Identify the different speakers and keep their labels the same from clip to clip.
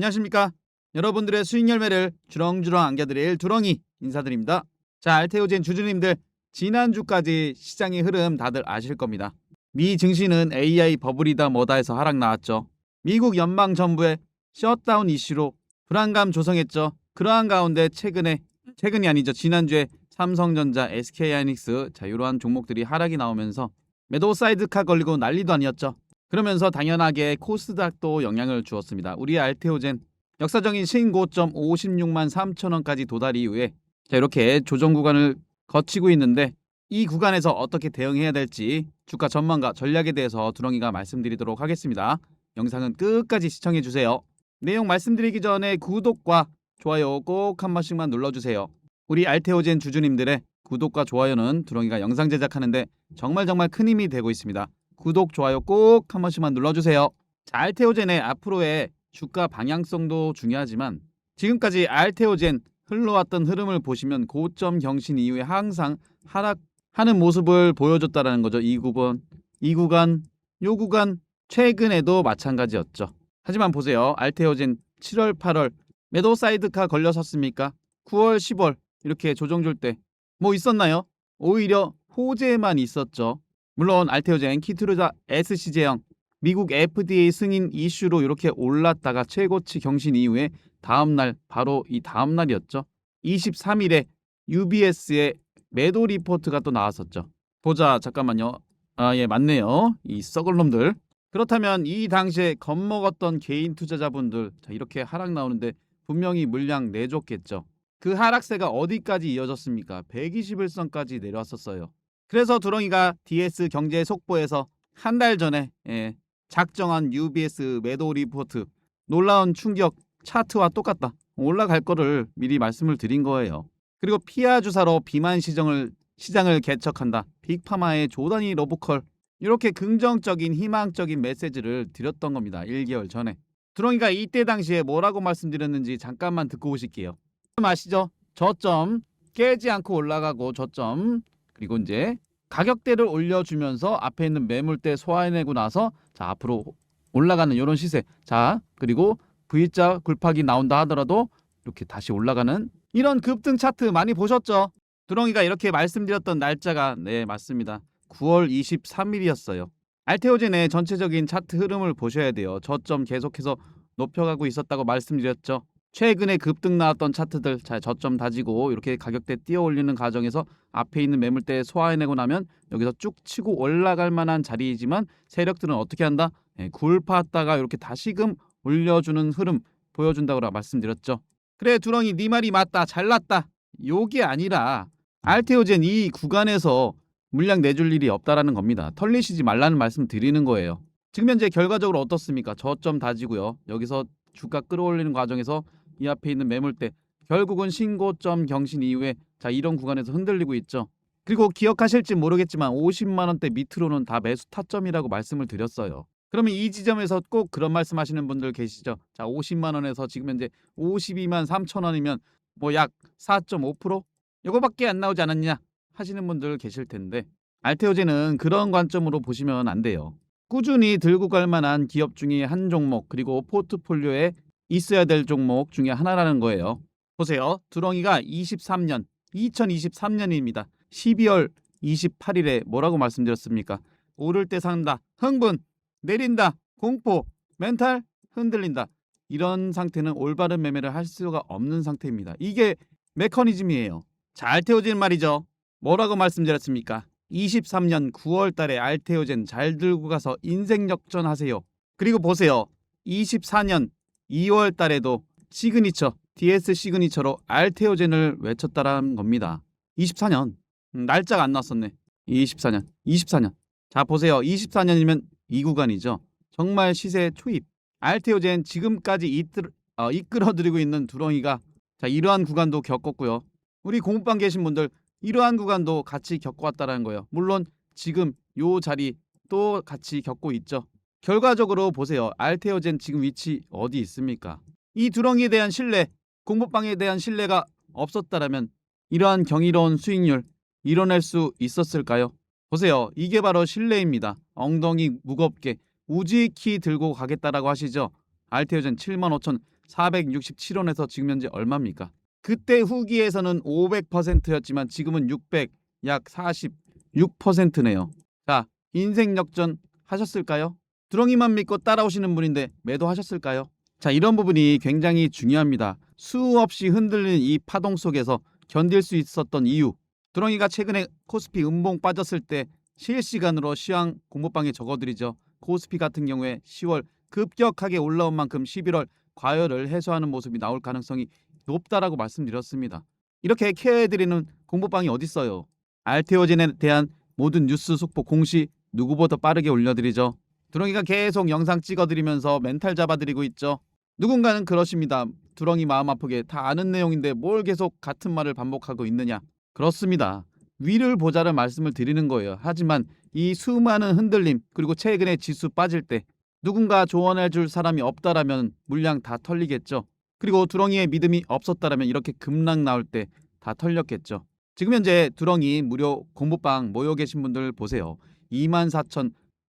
Speaker 1: 안녕하십니까? 여러분들의 수익 열매를 주렁주렁 안겨드릴 두렁이 인사드립니다. 자, 알테오젠 주주님들 지난주까지 시장의 흐름 다들 아실 겁니다. 미 증시는 AI 버블이다 뭐다 해서 하락 나왔죠. 미국 연방 정부의 셧다운 이슈로 불안감 조성했죠. 그러한 가운데 최근에 최근이 아니죠. 지난주에 삼성전자, SK하이닉스 자 이러한 종목들이 하락이 나오면서 매도 사이드카 걸리고 난리도 아니었죠. 그러면서 당연하게 코스닥도 영향을 주었습니다. 우리 알테오젠 역사적인 신고점 56만 3천 원까지 도달 이후에 자 이렇게 조정 구간을 거치고 있는데 이 구간에서 어떻게 대응해야 될지 주가 전망과 전략에 대해서 두렁이가 말씀드리도록 하겠습니다. 영상은 끝까지 시청해 주세요. 내용 말씀드리기 전에 구독과 좋아요 꼭 한 번씩만 눌러주세요. 우리 알테오젠 주주님들의 구독과 좋아요는 두렁이가 영상 제작하는데 정말 정말 큰 힘이 되고 있습니다. 구독, 좋아요 꼭 한 번씩만 눌러주세요. 자, 알테오젠의 앞으로의 주가 방향성도 중요하지만 지금까지 알테오젠 흘러왔던 흐름을 보시면 고점 경신 이후에 항상 하락하는 모습을 보여줬다라는 거죠. 이 구간, 이 구간, 요 구간 최근에도 마찬가지였죠. 하지만 보세요. 알테오젠 7월, 8월 매도 사이드카 걸려섰습니까? 9월, 10월 이렇게 조정 줄 때 뭐 있었나요? 오히려 호재만 있었죠. 물론 알테오젠 키트루자 SC제형 미국 FDA 승인 이슈로 이렇게 올랐다가 최고치 경신 이후에 다음 날 바로 이 다음 날이었죠. 23일에 UBS의 매도 리포트가 또 나왔었죠. 보자 잠깐만요. 아 예 맞네요. 이 썩을 놈들. 그렇다면 이 당시에 겁먹었던 개인 투자자분들 자 이렇게 하락 나오는데 분명히 물량 내줬겠죠. 그 하락세가 어디까지 이어졌습니까? 121선까지 내려왔었어요. 그래서 두렁이가 DS 경제 속보에서 한 달 전에 예, 작정한 UBS 매도 리포트 놀라운 충격 차트와 똑같다. 올라갈 거를 미리 말씀을 드린 거예요. 그리고 피아 주사로 비만 시정을 시장을 개척한다. 빅파마의 조단위 로보컬 이렇게 긍정적인 희망적인 메시지를 드렸던 겁니다. 1개월 전에. 두렁이가 이때 당시에 뭐라고 말씀드렸는지 잠깐만 듣고 오실게요. 아시죠? 저점 깨지 않고 올라가고 저점 그리고 이제 가격대를 올려주면서 앞에 있는 매물대 소화해내고 나서 자 앞으로 올라가는 이런 시세. 자 그리고 V자 굴팍이 나온다 하더라도 이렇게 다시 올라가는 이런 급등 차트 많이 보셨죠? 두렁이가 이렇게 말씀드렸던 날짜가 네 맞습니다. 9월 23일이었어요. 알테오젠의 전체적인 차트 흐름을 보셔야 돼요. 저점 계속해서 높여가고 있었다고 말씀드렸죠 최근에 급등 나왔던 차트들 자 저점 다지고 이렇게 가격대 뛰어 올리는 과정에서 앞에 있는 매물대 소화해내고 나면 여기서 쭉 치고 올라갈 만한 자리이지만 세력들은 어떻게 한다? 예, 굴팠다가 이렇게 다시금 올려주는 흐름 보여준다고 말씀드렸죠. 그래 두렁이 네 말이 맞다 잘났다 요게 아니라 알테오젠 이 구간에서 물량 내줄 일이 없다라는 겁니다. 털리시지 말라는 말씀 드리는 거예요. 지금 현재 결과적으로 어떻습니까? 저점 다지고요. 여기서 주가 끌어올리는 과정에서 이 앞에 있는 매물대 결국은 신고점 경신 이후에 자 이런 구간에서 흔들리고 있죠. 그리고 기억하실지 모르겠지만 50만 원대 밑으로는 다 매수 타점이라고 말씀을 드렸어요. 그러면 이 지점에서 꼭 그런 말씀하시는 분들 계시죠? 자 50만 원에서 지금 현재 52만 3천 원이면 뭐 약 4.5% 요거밖에 안 나오지 않았냐 하시는 분들 계실 텐데 알테오제는 그런 관점으로 보시면 안 돼요. 꾸준히 들고 갈 만한 기업 중에 한 종목 그리고 포트폴리오에 있어야 될 종목 중에 하나라는 거예요. 보세요. 두렁이가 23년 2023년입니다. 12월 28일에 뭐라고 말씀드렸습니까? 오를 때 산다. 흥분, 내린다. 공포, 멘탈 흔들린다. 이런 상태는 올바른 매매를 할 수가 없는 상태입니다. 이게 메커니즘이에요. 잘 태워진 말이죠. 뭐라고 말씀드렸습니까? 23년 9월 달에 알테오젠 잘 들고 가서 인생 역전하세요. 그리고 보세요. 24년 2월 달에도 시그니처, DS 시그니처로 알테오젠을 외쳤다라는 겁니다. 24년. 음, 날짜가 안 나왔었네. 24년. 24년. 자, 보세요. 24년이면 이 구간이죠. 정말 시세 초입. 알테오젠 지금까지 이끌, 어, 이끌어드리고 있는 두렁이가 자, 이러한 구간도 겪었고요. 우리 공부방 계신 분들 이러한 구간도 같이 겪어왔다라는 거예요. 물론 지금 요 자리 또 같이 겪고 있죠. 결과적으로 보세요. 알테오젠 지금 위치 어디 있습니까? 이 두렁이에 대한 신뢰, 공부방에 대한 신뢰가 없었다라면 이러한 경이로운 수익률 이뤄낼 수 있었을까요? 보세요. 이게 바로 신뢰입니다. 엉덩이 무겁게 우지키 들고 가겠다라고 하시죠. 알테오젠 75,000 467원에서 지금 현재 얼마입니까? 그때 후기에서는 500%였지만 지금은 600, 약 46%네요. 자, 인생 역전 하셨을까요? 두렁이만 믿고 따라오시는 분인데 매도하셨을까요? 자, 이런 부분이 굉장히 중요합니다. 수없이 흔들리는 이 파동 속에서 견딜 수 있었던 이유. 두렁이가 최근에 코스피 음봉 빠졌을 때 실시간으로 시황 공모방에 적어드리죠. 코스피 같은 경우에 10월 급격하게 올라온 만큼 11월 과열을 해소하는 모습이 나올 가능성이 높다라고 말씀드렸습니다. 이렇게 케어해드리는 공모방이 어딨어요? 알테오젠에 대한 모든 뉴스 속보 공시 누구보다 빠르게 올려드리죠. 두렁이가 계속 영상 찍어드리면서 멘탈 잡아드리고 있죠. 누군가는 그러십니다. 두렁이 마음 아프게 다 아는 내용인데 뭘 계속 같은 말을 반복하고 있느냐. 그렇습니다. 위를 보자를 말씀을 드리는 거예요. 하지만 이 수많은 흔들림 그리고 최근에 지수 빠질 때 누군가 조언해 줄 사람이 없다라면 물량 다 털리겠죠. 그리고 두렁이의 믿음이 없었다라면 이렇게 급락 나올 때 다 털렸겠죠. 지금 현재 두렁이 무료 공부방 모여 계신 분들 보세요.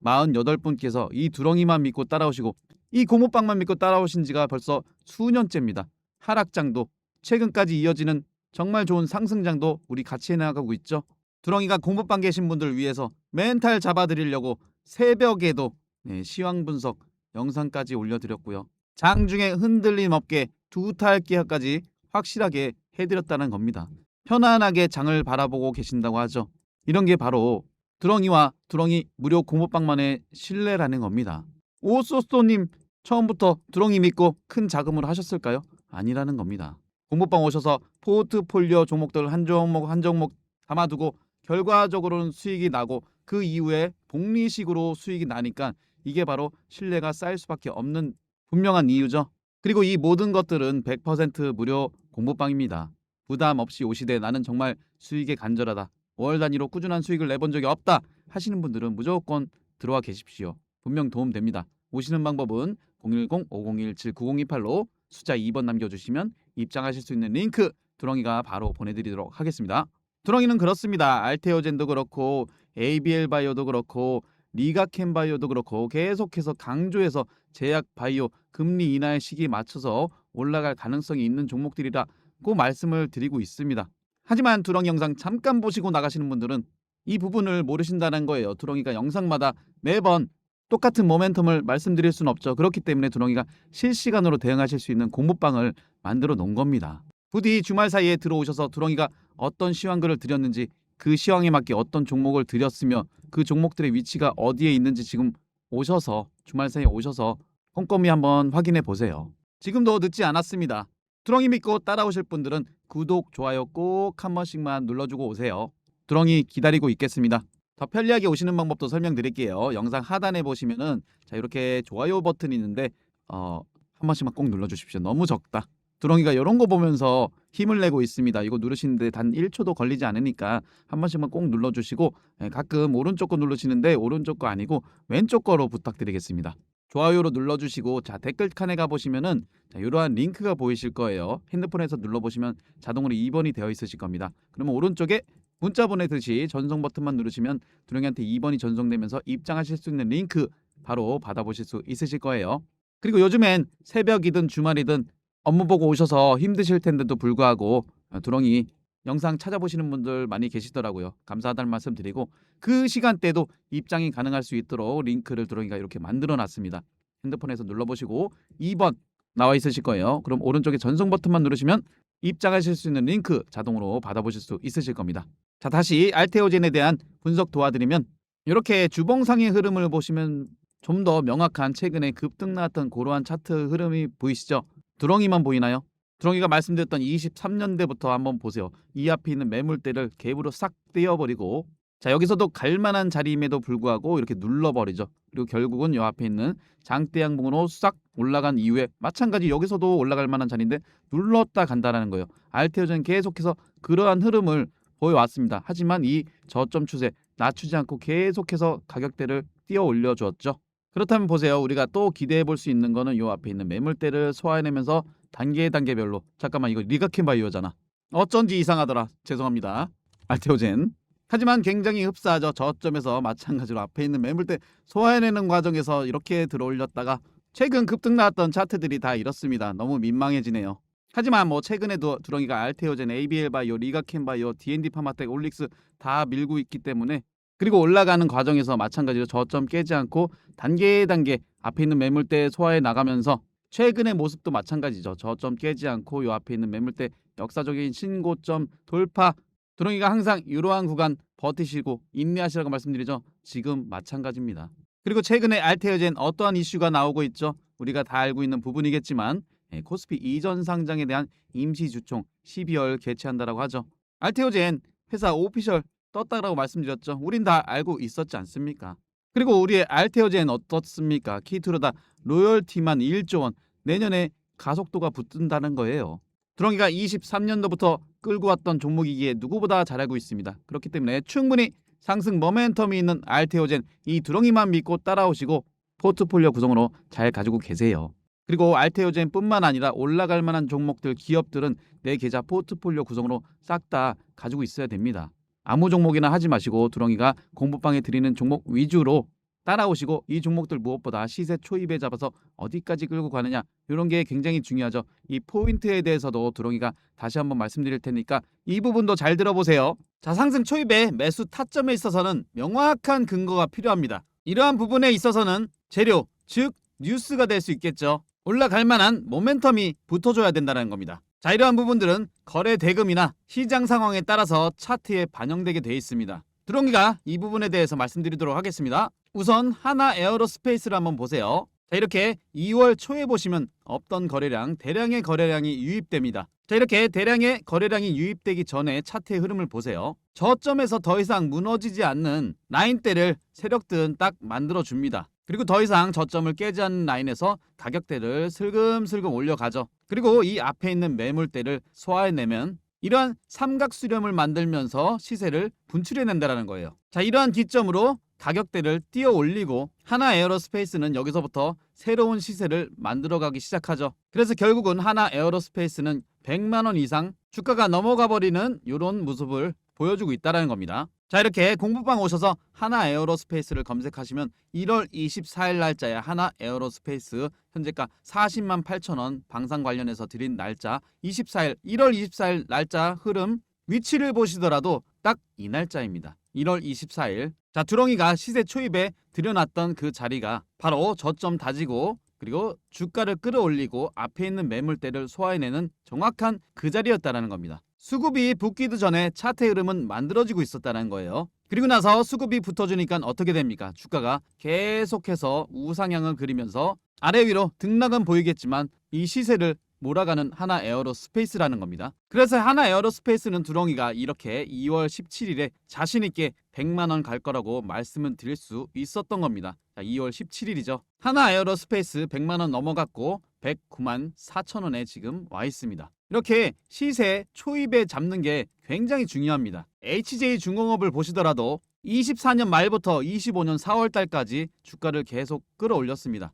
Speaker 1: 24,048분께서 이 두렁이만 믿고 따라오시고 이 공모방만 믿고 따라오신 지가 벌써 수년째입니다. 하락장도 최근까지 이어지는 정말 좋은 상승장도 우리 같이 해나가고 있죠. 두렁이가 공부방 계신 분들 위해서 멘탈 잡아드리려고 새벽에도 네, 시황 분석 영상까지 올려드렸고요. 장중에 흔들림 없게 두 탈 기하까지 확실하게 해드렸다는 겁니다. 편안하게 장을 바라보고 계신다고 하죠. 이런 게 바로 두렁이와 두렁이 무료 공모방만의 신뢰라는 겁니다. 오소스토님 처음부터 두렁이 믿고 큰 자금으로 하셨을까요? 아니라는 겁니다. 공모방 오셔서 포트폴리오 종목들 한 종목 한 종목 담아두고 결과적으로는 수익이 나고 그 이후에 복리식으로 수익이 나니까 이게 바로 신뢰가 쌓일 수밖에 없는 분명한 이유죠. 그리고 이 모든 것들은 100% 무료 공부방입니다. 부담 없이 오시되 나는 정말 수익에 간절하다. 월 단위로 꾸준한 수익을 내본 적이 없다 하시는 분들은 무조건 들어와 계십시오. 분명 도움됩니다. 오시는 방법은 010-5017-9028로 숫자 2번 남겨주시면 입장하실 수 있는 링크 두렁이가 바로 보내드리도록 하겠습니다. 두렁이는 그렇습니다. 알테오젠도 그렇고 ABL 바이오도 그렇고 리가켄 바이오도 그렇고 계속해서 강조해서 제약 바이오 금리 인하의 시기에 맞춰서 올라갈 가능성이 있는 종목들이라고 말씀을 드리고 있습니다. 하지만 두렁이 영상 잠깐 보시고 나가시는 분들은 이 부분을 모르신다는 거예요. 두렁이가 영상마다 매번 똑같은 모멘텀을 말씀드릴 수는 없죠. 그렇기 때문에 두렁이가 실시간으로 대응하실 수 있는 공부방을 만들어 놓은 겁니다. 부디 주말 사이에 들어오셔서 두렁이가 어떤 시황글을 드렸는지 그 시황에 맞게 어떤 종목을 드렸으며 그 종목들의 위치가 어디에 있는지 지금 오셔서 주말 사이에 오셔서 꼼꼼히 한번 확인해 보세요. 지금도 늦지 않았습니다. 두렁이 믿고 따라오실 분들은 구독, 좋아요 꼭 한 번씩만 눌러주고 오세요. 두렁이 기다리고 있겠습니다. 더 편리하게 오시는 방법도 설명드릴게요. 영상 하단에 보시면은 자 이렇게 좋아요 버튼이 있는데 어, 한 번씩만 꼭 눌러주십시오. 너무 적다. 두렁이가 이런 거 보면서 힘을 내고 있습니다. 이거 누르시는데 단 1초도 걸리지 않으니까 한 번씩만 꼭 눌러주시고 예, 가끔 오른쪽 거 누르시는데 오른쪽 거 아니고 왼쪽 거로 부탁드리겠습니다. 좋아요로 눌러주시고 자 댓글 칸에 가보시면은 자, 이러한 링크가 보이실 거예요. 핸드폰에서 눌러보시면 자동으로 2번이 되어 있으실 겁니다. 그러면 오른쪽에 문자 보내듯이 전송 버튼만 누르시면 두렁이한테 2번이 전송되면서 입장하실 수 있는 링크 바로 받아보실 수 있으실 거예요. 그리고 요즘엔 새벽이든 주말이든 업무 보고 오셔서 힘드실 텐데도 불구하고 어, 두렁이 영상 찾아보시는 분들 많이 계시더라고요. 감사하다는 말씀 드리고 그 시간대도 입장이 가능할 수 있도록 링크를 두렁이가 이렇게 만들어 놨습니다. 핸드폰에서 눌러보시고 2번 나와 있으실 거예요. 그럼 오른쪽에 전송 버튼만 누르시면 입장하실 수 있는 링크 자동으로 받아보실 수 있으실 겁니다. 자 다시 알테오젠에 대한 분석 도와드리면 이렇게 주봉상의 흐름을 보시면 좀 더 명확한 최근에 급등 나왔던 그러한 차트 흐름이 보이시죠? 두렁이만 보이나요? 두렁이가 말씀드렸던 23년대부터 한번 보세요. 이 앞에 있는 매물대를 갭으로 싹 떼어버리고 자 여기서도 갈만한 자리임에도 불구하고 이렇게 눌러버리죠. 그리고 결국은 요 앞에 있는 장대양봉으로 싹 올라간 이후에 마찬가지 여기서도 올라갈 만한 자리인데 눌렀다 간다라는 거예요. 알테오젠 계속해서 그러한 흐름을 보여왔습니다. 하지만 이 저점 추세 낮추지 않고 계속해서 가격대를 띄어 올려 주었죠. 그렇다면 보세요. 우리가 또 기대해 볼 수 있는 거는 요 앞에 있는 매물대를 소화해내면서 단계 단계별로 잠깐만 이거 리가켄 바이오잖아. 어쩐지 이상하더라. 죄송합니다. 알테오젠. 하지만 굉장히 흡사하죠. 저점에서 마찬가지로 앞에 있는 매물대 소화해내는 과정에서 이렇게 들어올렸다가 최근 급등 나왔던 차트들이 다 이렇습니다. 너무 민망해지네요. 하지만 뭐 최근에도 두렁이가 알테오젠, ABL 바이오, 리가켄 바이오, D&D 파마텍, 올릭스 다 밀고 있기 때문에 그리고 올라가는 과정에서 마찬가지로 저점 깨지 않고 단계 단계 앞에 있는 매물대 소화해 나가면서 최근의 모습도 마찬가지죠. 저점 깨지 않고 요 앞에 있는 매물대 역사적인 신고점 돌파 두렁이가 항상 이러한 구간 버티시고 인내하시라고 말씀드리죠. 지금 마찬가지입니다. 그리고 최근에 알테오젠 어떠한 이슈가 나오고 있죠. 우리가 다 알고 있는 부분이겠지만 예, 코스피 이전 상장에 대한 임시 주총 12월 개최한다라고 하죠. 알테오젠 회사 오피셜 떴다라고 말씀드렸죠. 우린 다 알고 있었지 않습니까? 그리고 우리의 알테오젠 어떻습니까? 키트로다 로열티만 1조 원 내년에 가속도가 붙는다는 거예요. 두렁이가 23년도부터 끌고 왔던 종목이기에 누구보다 잘 알고 있습니다. 그렇기 때문에 충분히 상승 모멘텀이 있는 알테오젠 이 두렁이만 믿고 따라오시고 포트폴리오 구성으로 잘 가지고 계세요. 그리고 알테오젠뿐만 아니라 올라갈 만한 종목들 기업들은 내 계좌 포트폴리오 구성으로 싹 다 가지고 있어야 됩니다. 아무 종목이나 하지 마시고 두렁이가 공부방에 드리는 종목 위주로 따라오시고 이 종목들 무엇보다 시세 초입에 잡아서 어디까지 끌고 가느냐 이런 게 굉장히 중요하죠. 이 포인트에 대해서도 두렁이가 다시 한번 말씀드릴 테니까 이 부분도 잘 들어보세요. 자 상승 초입의 매수 타점에 있어서는 명확한 근거가 필요합니다. 이러한 부분에 있어서는 재료 즉 뉴스가 될 수 있겠죠. 올라갈 만한 모멘텀이 붙어줘야 된다는 겁니다. 자 이러한 부분들은 거래 대금이나 시장 상황에 따라서 차트에 반영되게 돼 있습니다. 두렁이가 이 부분에 대해서 말씀드리도록 하겠습니다. 우선 하나 에어로스페이스를 한번 보세요. 자 이렇게 2월 초에 보시면 없던 거래량, 대량의 거래량이 유입됩니다. 자 이렇게 대량의 거래량이 유입되기 전에 차트의 흐름을 보세요. 저점에서 더 이상 무너지지 않는 라인대를 세력들은 딱 만들어 줍니다. 그리고 더 이상 저점을 깨지 않는 라인에서 가격대를 슬금슬금 올려가죠. 그리고 이 앞에 있는 매물대를 소화해내면 이러한 삼각 수렴을 만들면서 시세를 분출해낸다라는 거예요. 자, 이러한 기점으로 가격대를 띄어 올리고 하나 에어로스페이스는 여기서부터 새로운 시세를 만들어가기 시작하죠. 그래서 결국은 하나 에어로스페이스는 100만 원 이상 주가가 넘어가 버리는 이런 모습을 보여주고 있다라는 겁니다. 자 이렇게 공부방 오셔서 하나 에어로스페이스를 검색하시면 1월 24일 날짜에 하나 에어로스페이스 현재가 40만 8천 원 방산 관련해서 드린 날짜 24일 1월 24일 날짜 흐름 위치를 보시더라도 딱 이 날짜입니다. 1월 24일 자 두렁이가 시세 초입에 들여놨던 그 자리가 바로 저점 다지고 그리고 주가를 끌어올리고 앞에 있는 매물대를 소화해내는 정확한 그 자리였다라는 겁니다. 수급이 붙기도 전에 차트 흐름은 만들어지고 있었다는 거예요. 그리고 나서 수급이 붙어주니까 어떻게 됩니까? 주가가 계속해서 우상향을 그리면서 아래 위로 등락은 보이겠지만 이 시세를 몰아가는 하나 에어로 스페이스라는 겁니다. 그래서 하나 에어로 스페이스는 두렁이가 이렇게 2월 17일에 자신 있게 100만 원 갈 거라고 말씀을 드릴 수 있었던 겁니다. 자, 2월 17일이죠. 하나 에어로 스페이스 100만 원 넘어갔고 109만 4천 원에 지금 와 있습니다. 이렇게 시세 초입에 잡는 게 굉장히 중요합니다. HJ 중공업을 보시더라도 24년 말부터 25년 4월 달까지 주가를 계속 끌어올렸습니다.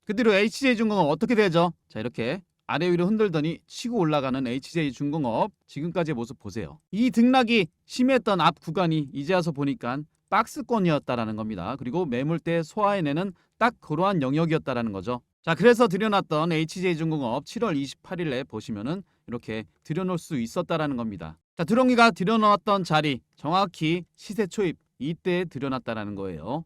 Speaker 1: 그대로 HJ중공업 어떻게 되죠? 자 이렇게 아래 위로 흔들더니 치고 올라가는 HJ중공업 지금까지의 모습 보세요. 이 등락이 심했던 앞 구간이 이제 와서 보니까 박스권이었다라는 겁니다. 그리고 매물대 소화해내는 딱 그러한 영역이었다라는 거죠. 자 그래서 들여놨던 HJ중공업 7월 28일에 보시면은 이렇게 들여놓을 수 있었다라는 겁니다. 자 드롱이가 들여놓았던 자리 정확히 시세 초입 이때 들여놨다라는 거예요.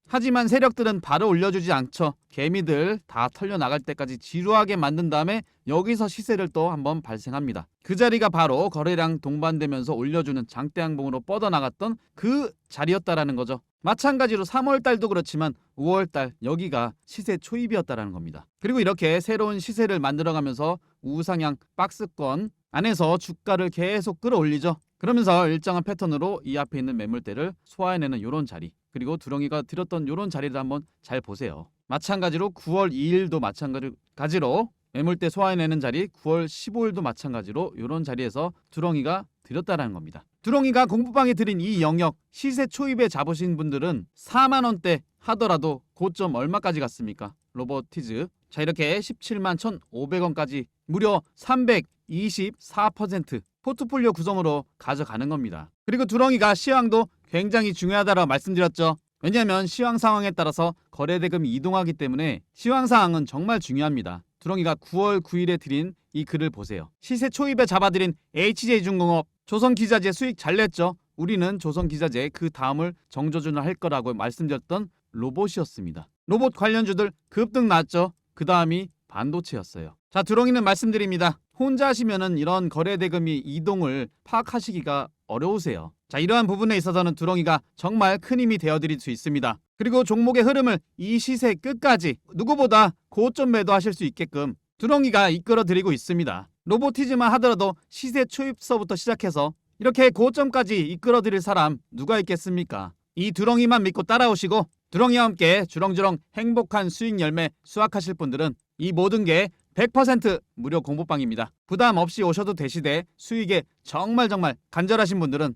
Speaker 1: 하지만 세력들은 바로 올려주지 않죠. 개미들 다 털려 나갈 때까지 지루하게 만든 다음에 여기서 시세를 또 한번 발생합니다. 그 자리가 바로 거래량 동반되면서 올려주는 장대양봉으로 뻗어나갔던 그 자리였다라는 거죠. 마찬가지로 3월 달도 그렇지만 5월 달 여기가 시세 초입이었다라는 겁니다. 그리고 이렇게 새로운 시세를 만들어가면서 우상향 박스권 안에서 주가를 계속 끌어올리죠. 그러면서 일정한 패턴으로 이 앞에 있는 매물대를 소화해내는 이런 자리 그리고 두렁이가 들었던 이런 자리를 한번 잘 보세요. 마찬가지로 9월 2일도 마찬가지로 매물대 소화해내는 자리 9월 15일도 마찬가지로 이런 자리에서 두렁이가 들였다라는 겁니다. 두렁이가 공부방에 들인 이 영역 시세 초입에 잡으신 분들은 4만 원대 하더라도 고점 얼마까지 갔습니까? 로버티즈 자 이렇게 17만 1,500원까지 무려 324% 포트폴리오 구성으로 가져가는 겁니다. 그리고 두렁이가 시황도 굉장히 중요하다고 말씀드렸죠. 왜냐하면 시황 상황에 따라서 거래 대금이 이동하기 때문에 시황 상황은 정말 중요합니다. 두렁이가 9월 9일에 드린 이 글을 보세요. 시세 초입에 잡아드린 HJ중공업 조선기자재 수익 잘 냈죠. 우리는 조선기자재 그 다음을 정조준을 할 거라고 말씀드렸던 로봇이었습니다. 로봇 관련주들 급등 났죠. 그 다음이 반도체였어요. 자, 두렁이는 말씀드립니다. 혼자 하시면은 이런 거래 대금이 이동을 파악하시기가 어려우세요. 자, 이러한 부분에 있어서는 두렁이가 정말 큰 힘이 되어드릴 수 있습니다. 그리고 종목의 흐름을 이 시세 끝까지 누구보다 고점 매도하실 수 있게끔 두렁이가 이끌어 드리고 있습니다. 로보티즈만 하더라도 시세 초입서부터 시작해서 이렇게 고점까지 이끌어 드릴 사람 누가 있겠습니까? 이 두렁이만 믿고 따라오시고 두렁이와 함께 주렁주렁 행복한 수익 열매 수확하실 분들은 이 모든 게 100% 무료 공부방입니다. 부담 없이 오셔도 되시되 수익에 정말 정말 간절하신 분들은